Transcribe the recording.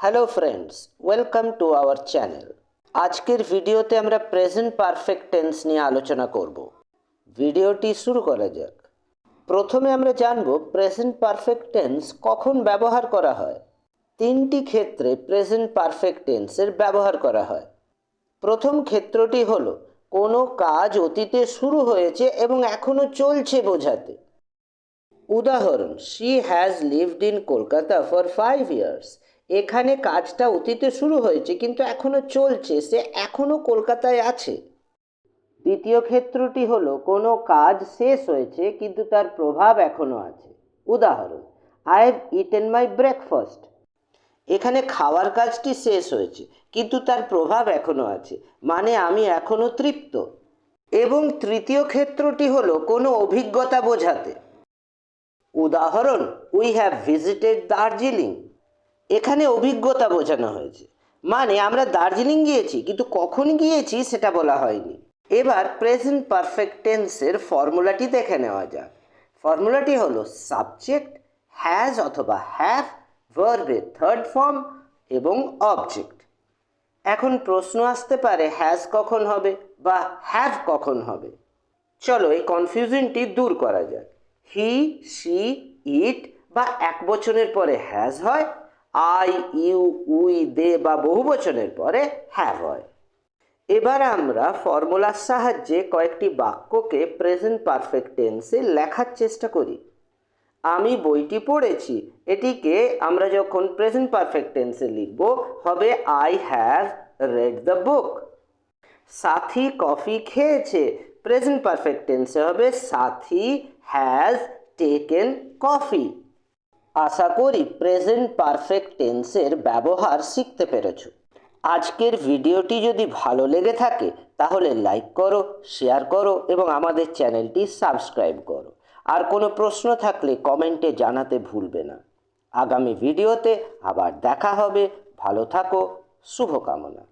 Hello friends welcome to our channel আজকের ভিডিওতে আমরা প্রেজেন্ট পারফেক্ট টেন্স নিয়ে আলোচনা করব। ভিডিওটি শুরু করা যাক। প্রথমে আমরা জানব প্রেজেন্ট পারফেক্ট টেন্স কখন ব্যবহার করা হয়। তিনটি ক্ষেত্রে প্রেজেন্ট পারফেক্ট টেন্সের ব্যবহার করা হয়। প্রথম ক্ষেত্রটি হলো, কোনো কাজ অতীতে শুরু হয়েছে এবং এখনও চলছে বোঝাতে। উদাহরণ she has lived in Kolkata for five years এখানে কাজটা অতীতে শুরু হয়েছে, কিন্তু এখনও চলছে, সে এখনও কলকাতায় আছে। দ্বিতীয় ক্ষেত্রটি হলো, কোনো কাজ শেষ হয়েছে, কিন্তু তার প্রভাব এখনও আছে। উদাহরণ I have eaten my breakfast এখানে খাওয়ার কাজটি শেষ হয়েছে, কিন্তু তার প্রভাব এখনও আছে মানে আমি এখনও তৃপ্ত। এবং তৃতীয় ক্ষেত্রটি হলো, কোনো অভিজ্ঞতা বোঝাতে। উদাহরণ উই হ্যাভ ভিজিটেড দার্জিলিং এখানে অভিজ্ঞতা বোঝানো হয়েছে। মানে আমরা দার্জিলিং গিয়েছি, কিন্তু কখন গিয়েছি সেটা বলা হয়নি। এবার প্রেজেন্ট পারফেক্ট টেন্সের ফর্মুলাটি দেখে নেওয়া যাক। ফর্মুলাটি হলো সাবজেক্ট হ্যাজ অথবা হ্যাভ ভার্বের থার্ড ফর্ম এবং অবজেক্ট এখন প্রশ্ন আসতে পারে হ্যাজ কখন হবে বা হ্যাভ কখন হবে? চলো এই কনফিউশনটি দূর করা যাক। হি সি ইট বা এক বছরের পরে হ্যাজ হয় আই, ইউ, উই, দে বা বহু বচনের পরে হ্যাভ হয়। এবার আমরা ফর্মুলার সাহায্যে কয়েকটি বাক্যকে প্রেজেন্ট পারফেক্ট টেন্সে লেখার চেষ্টা করি। আমি বইটি পড়েছি, এটিকে আমরা যখন প্রেজেন্ট পারফেক্ট টেন্সে লিখব, হবে I have read the book. Sathi coffee খেয়েছে, প্রেজেন্ট পারফেক্ট টেন্সে হবে সাথী হ্যাজ টেকেন কফি। আশা করি প্রেজেন্ট পারফেক্ট টেন্সের ব্যবহার শিখতে পেরেছ। আজকের ভিডিওটি যদি ভালো লেগে থাকে, তাহলে লাইক করো শেয়ার করো এবং আমাদের চ্যানেলটি সাবস্ক্রাইব করো। আর কোনো প্রশ্ন থাকলে কমেন্টে জানাতে ভুলবে না। আগামী ভিডিওতে আবার দেখা হবে। ভালো থাকো, শুভকামনা।